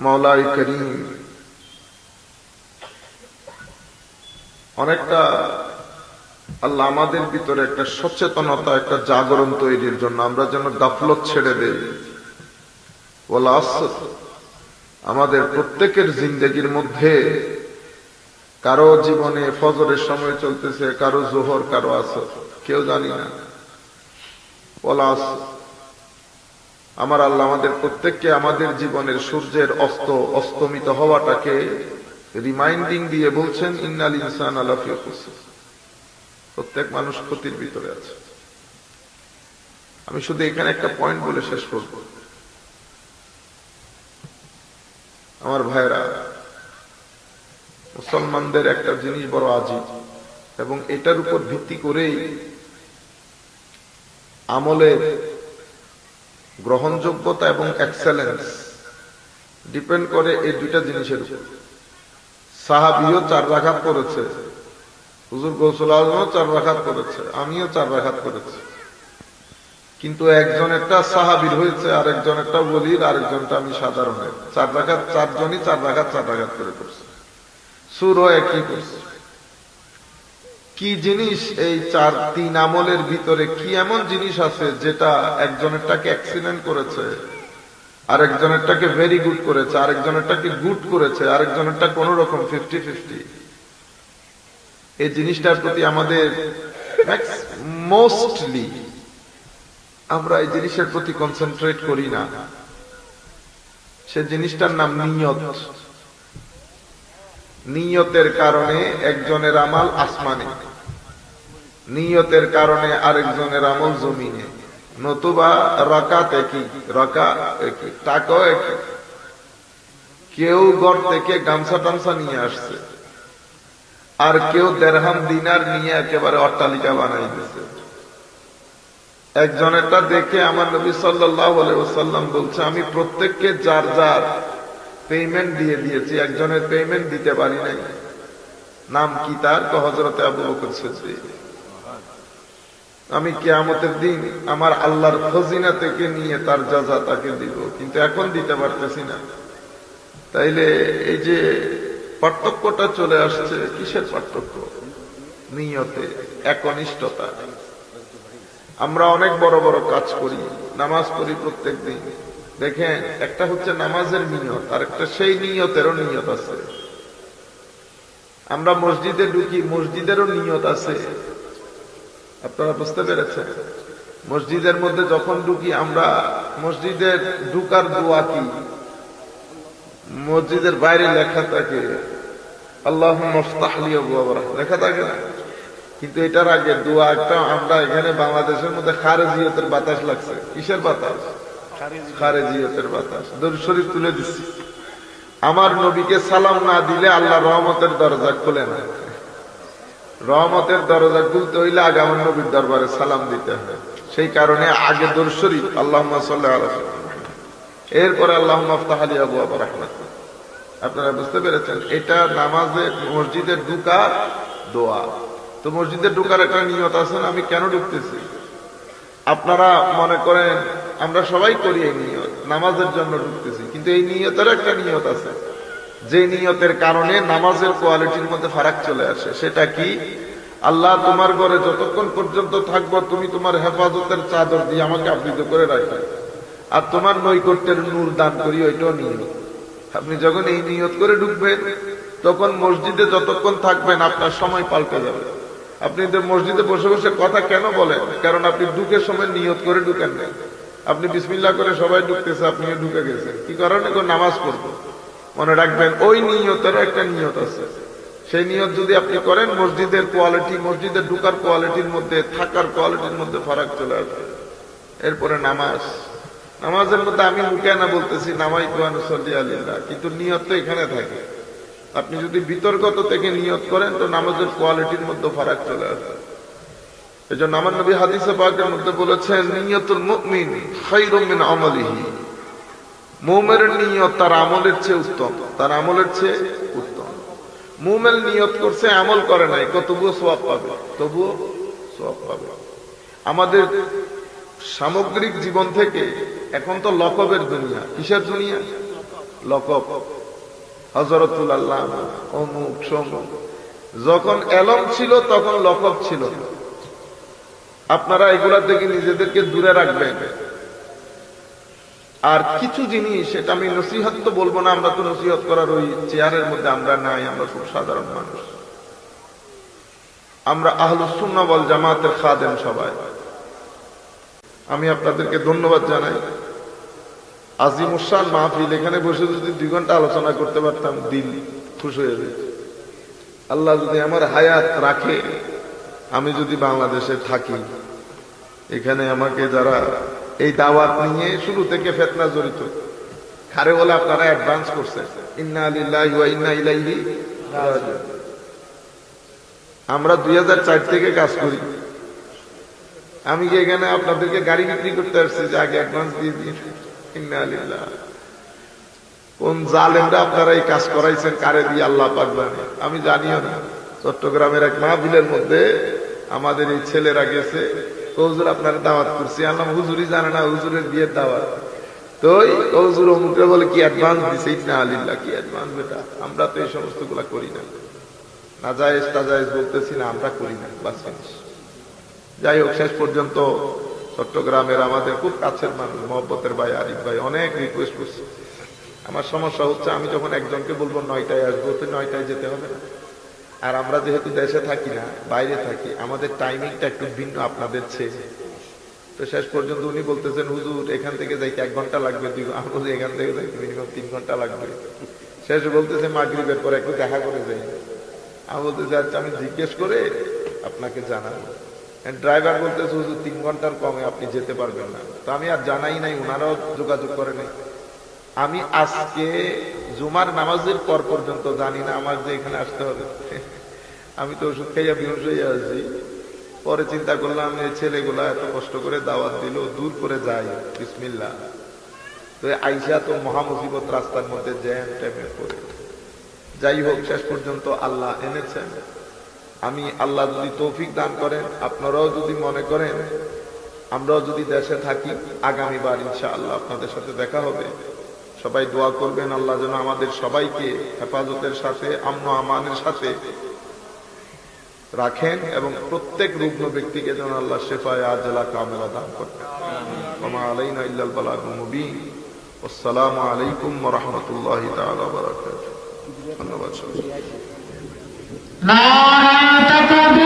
মৌলাই করিম। অনেকটা আল্লাহ আমাদের ভিতরে একটা সচেতনতা, একটা জাগরণ তৈরির জন্য আমরা যেন গাফলত ছেড়ে দেই। আমাদের প্রত্যেকের জিন্দগির মধ্যে কারও জীবনে ফজরের সময় চলতেছে, কারও জোহর, কারও আসর। কেউ জানি না। ওলা আমার আল্লাহ আমাদের প্রত্যেককে আমাদের জীবনের সূর্যের অস্ত, অস্তমিত হওয়াটাকে রিমাইন্ডিং দিয়ে বলছেন, ইন্নাল ইনসান আলাফি প্রত্যেক মানুষ ক্ষতির ভিতরে আছে। আমি শুধু এখানে একটা পয়েন্ট বলে শেষ করব। আমার ভাইরা মুসলমানদের একটা জিনিস বড় আজিব, এবং এটার উপর ভিত্তি করেই আমলের গ্রহণযোগ্যতা এবং এক্সেলেন্স ডিপেন্ড করে এই দুইটা জিনিসের উপর। সাহাবিও চার রাখাত করেছে, হুজুর গৌসুল আজমও চার রাখাত করেছে, আমিও চার রাখাত করেছি। কিন্তু একজন একটা সাহাবির হয়েছে আর একজন একটা বলির আরেকজনটা আমি সাধারণের। চার রাখাত, চারজনই চার রাখাত চার রাখাত করে করছে। সুরও একই করছে। কি জিনিস এই চার তিন আমলের ভিতরে কি এমন জিনিস আছে যেটা একজনেরটাকে অ্যাক্সিডেন্ট করেছে, আরেকজনেরটাকে ভেরি গুড করেছে, আরেকজনেরটাকে গুড করেছে আরেকজনেরটা কোন রকম ফিফটি ফিফটি এই জিনিসটার প্রতি আমাদের মোস্টলি আমরা এই জিনিসের প্রতি কনসেন্ট্রেট করি না। সে জিনিসটার নাম নিয়ত। নিয়তের কারণে একজনের আমাল আসমানে, নিয়তের কারণে আরেকজনের আমল জমিনে, নতুবা রকাত একই রকা একই, টাকাও একই। কেউ গড় থেকে গামছা টামছা নিয়ে আসছে, আর কেউ দেড়হাম দিনার নিয়ে একেবারে অট্টালিকা বানাই দিছে। একজনেরটা দেখে আমার নবী সাল্লাম বলছে, আমি প্রত্যেককে যার যার পেমেন্ট দিয়ে দিয়েছি, একজনের পেমেন্ট দিতে পারি নাই। নাম কি তার? তো হজরতে আবু বকর সিদ্দিক। আমি কেয়ামতের দিন আমার আল্লাহর খজিনা থেকে নিয়ে তার যাজা তাকে দিব, কিন্তু এখন দিতে পারতেছি না। তাইলে এই যে পার্থক্যটা চলে আসছে, কিসের পার্থক্য? নিয়তে, একনিষ্ঠতা। আমরা অনেক বড় বড় কাজ করি, নামাজ পড়ি প্রত্যেক দিন দেখেন, একটা হচ্ছে নামাজের নিয়ত আর একটা সেই নিয়তেরও নিয়ত আছে। আমরা মসজিদে ঢুকি, মসজিদেরও নিয়ত আছে। আপনারা বুঝতে পেরেছেন? মসজিদের মধ্যে যখন ঢুকি, আমরা মসজিদের ঢুকার দোয়া কি? মসজিদের বাইরে লেখা থাকে আল্লাহ লেখা থাকে না? কিন্তু এটার আগে দোয়া একটা, আমরা এখানে বাংলাদেশের মধ্যে খারেজিয়তের বাতাস লাগছে। কিসের বাতাস? খারেজিয়তের বাতাস। তুলে দিচ্ছি। আমার নবীকে সালাম না দিলে আল্লাহ রহমতের দরজা খুলে না। রহমতের দরজা খুলতে হইলে আগে আমার নবীর দরবারে সালাম দিতে হবে। সেই কারণে আগে দর শরীফ আল্লাহ এরপরে আল্লাহ আলী আবু আবার আপনারা বুঝতে পেরেছেন, এটা নামাজে মসজিদের ঢুকার দোয়া। তো মসজিদে ঢুকার একটা নিয়ত আছে আমি কেন ঢুকতেছি? আপনারা মনে করেন আমরা সবাই করি এই নিয়ত, নামাজের জন্য ঢুকতেছি, কিন্তু এই নিয়তের একটা নিয়ত আছে। যে নিয়তের কারণে নামাজের কোয়ালিটির মধ্যে ফারাক চলে আসে, সেটা কি? আল্লাহ তোমার ঘরে যতক্ষণ পর্যন্ত থাকব, তুমি তোমার হেফাজতের চাদর দিয়ে আমাকে আবৃত করে রাখবে। আর তোমার নৈকট্যের নূর দান করি, ওইটাও নিয়ত। আপনি যখন এই নিয়ত করে ঢুকবেন, তখন মসজিদে যতক্ষণ থাকবেন, আপনার সময় পাল্টে যাবে। আপনি মসজিদে বসে বসে কথা কেন বলেন? কারণ আপনি ঢুকে সময় নিয়ত করে ঢুকেন না আপনি বিসমিল্লা করে সবাই ঢুকতেছে, আপনিও ঢুকে গেছেন। কি কারণে? নামাজ পড়ব। মনে রাখবেন, ওই নিয়তের একটা নিয়ত আছে। সেই নিয়ত যদি আপনি করেন, মসজিদের কোয়ালিটি মসজিদের ঢুকার কোয়ালিটির মধ্যে, থাকার কোয়ালিটির মধ্যে ফারাক চলে আসবে। এরপরে নামাজ। নামাজের মধ্যে আমি মুখে না বলতেছি নামাই কুয়ানুসল্লি আলিল্লাহ। কিন্তু নিয়ত তো এখানে থাকে। আপনি যদি বিতর্কত থেকে নিয়ত করেন, তো নামাজের কোয়ালিটির মধ্যে ফারাক চলে আসবে। এই জন্য আমার নবী হাদিসে পাকের মধ্যে বলেছেন, নিয়তুল মুমিন খাইরুম মিন আমলিহি। মোমের নিয়ত তার আমলের চেয়ে উত্তম। তার আমলের চেয়ে উত্তম। মোমেল নিয়ত করছে, আমল করে নাই তবুও সোয়াব পাবে? তবুও সোয়াব পাবে। আমাদের সামগ্রিক জীবন থেকে এখন তো লকবের দুনিয়া। কিসের দুনিয়া? লকব। হজরতুল আল্লাহ, অমুক, সমুক। যখন এলম ছিল, তখন লকব ছিল না। আপনারা এগুলা থেকে নিজেদেরকে দূরে রাখবেন। আর কিছু জিনিস সেটা আমি নসিহত তো বলব না, আমরা তো নসিহত করার ওই চেয়ারের মধ্যে আমরা নাই, আমরা খুব সাধারণ মানুষ। আমরা আহলুসুন্না বল জামাতের খাদেন সবাই। আমি আপনাদেরকে ধন্যবাদ জানাই। আজিম উসান মাহফিল, এখানে বসে যদি দুই ঘণ্টা আলোচনা করতে পারতাম, দিল খুশ হয়ে যেত। আল্লাহ যদি আমার হায়াত রাখে আমি যদি বাংলাদেশে থাকি, এখানে আমাকে যারা এই দাওয়াত নিয়ে শুরু থেকে ফেতনা জড়িত, খারে বলে আপনারা অ্যাডভান্স করছেন ইন্না আলিল্লাহি ইন্না ইলাইহি আমরা দুই হাজার চার থেকে কাজ করি। আমি কি এখানে আপনাদেরকে গাড়ি বিক্রি করতে আসছি যে আগে অ্যাডভান্স দিয়ে দিন? ইন্না আলিল্লাহ কোন জালেমরা আপনারা এই কাজ করাইছেন, কারে দিয়ে আল্লাহ পাক জানে আমি জানিও না। চট্টগ্রামের এক মাহফিলের মধ্যে আমাদের এই ছেলেরা গেছে। হুজুর, আপনার দাওয়াত করছি। আল্লাহ হুজুরই জানে না হুজুরের বিয়ের দাওয়াত। তো ওই হুজুর অমুকে বলে, কি অ্যাডভান্স দিছে? ইতনা আলিল্লাহ কি অ্যাডভান্স বেটা? আমরা তো এই সমস্তগুলা করি না। নাজায়েজ টাজায়েজ বলতেছি না, আমরা করি না। বাস finish। যাই হোক, শেষ পর্যন্ত চট্টগ্রামের আমাদের খুব কাছের মানুষ, মহব্বতের ভাই, আরিফ ভাই, অনেক রিকোয়েস্ট করছে। আমার সমস্যা হচ্ছে, আমি যখন একজনকে বলব, নয়টায় আসব? তো নয়টায় যেতে হবে না। আর আমরা যেহেতু দেশে থাকি না, বাইরে থাকি, আমাদের টাইমিংটা একটু ভিন্ন আপনাদের চেয়ে। তো শেষ পর্যন্ত উনি বলতেছেন, হুজুর, এখান থেকে যাইতে এক ঘণ্টা লাগবে, দুই আমি বলছি এখান থেকে যাইতে মিনিমাম তিন ঘণ্টা লাগবে। শেষে বলতেছে, মাগরিবের পরে একটু দেখা করে যাই। আমি বলতেছি আচ্ছা আমি জিজ্ঞেস করে আপনাকে জানাব। ড্রাইভার বলতেছে, হুজুর, তিন ঘণ্টার কমে আপনি যেতে পারবেন না। তো আমি আর জানাই নাই ওনারাও যোগাযোগ করে নাই। আমি আজকে জুমার নামাজের পর পর্যন্ত জানি না আমার যে এখানে আসতে হবে। আমি তো ওষুধ খাইয়া বিহুশ হয়ে আছি। পরে চিন্তা করলাম, এই ছেলেগুলা এত কষ্ট করে দাওয়াত দিল, দূর করে যাই বিসমিল্লা তো আইসা তো মহামুসিবত রাস্তার মধ্যে জ্যাম ট্যামে করে যাই হোক, শেষ পর্যন্ত আল্লাহ এনেছেন। আমি আল্লাহ যদি তৌফিক দান করেন, আপনারাও যদি মনে করেন, আমরাও যদি দেশে থাকি, আগামীবার ইনশা আল্লাহ আপনাদের সাথে দেখা হবে। সবাই দোয়া করবেন, আল্লাহ যেন আমাদের সবাইকে হেফাজতের সাথে, আমন আমানের সাথে রাখেন এবং প্রত্যেক রুগ্ন ব্যক্তিকে যেন আল্লাহ শেফায় আজলা কামেলা দান করেন আসসালামু আলাইকুম রাহমাতুল্লাহি ধন্যবাদ তকবীর